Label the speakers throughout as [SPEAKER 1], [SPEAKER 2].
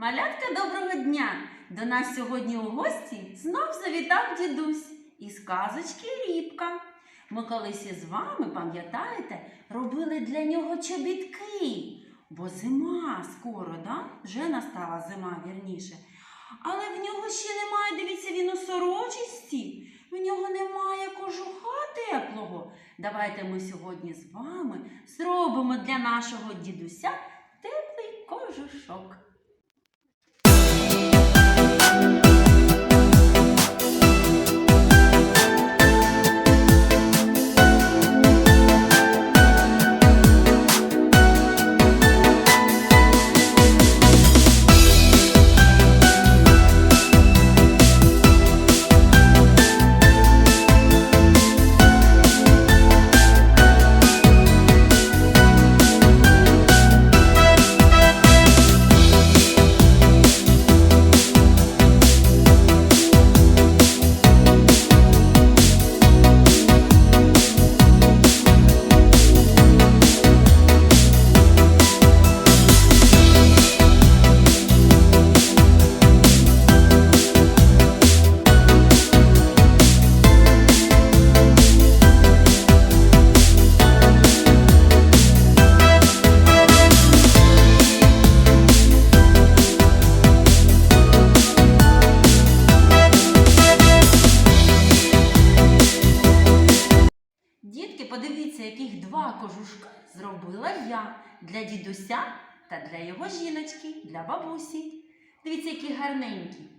[SPEAKER 1] Малятка доброго дня! До нас сьогодні у гості знов завітав дідусь із казочки Рібка. Ми колись із вами, пам'ятаєте, робили для нього чобітки, бо зима скоро, да? вже настала зима вірніше. Але в нього ще немає, дивіться, він у сорочисті, в нього немає кожуха теплого. Давайте ми сьогодні з вами зробимо для нашого дідуся теплий кожушок. you кожушка зробила я для дідуся та для його жіночки, для бабусі. Дивіться, які гарненькі.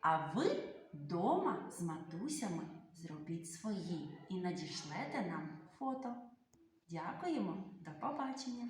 [SPEAKER 1] А ви вдома з матусями зробіть свої і надішлете нам фото. Дякуємо, до побачення!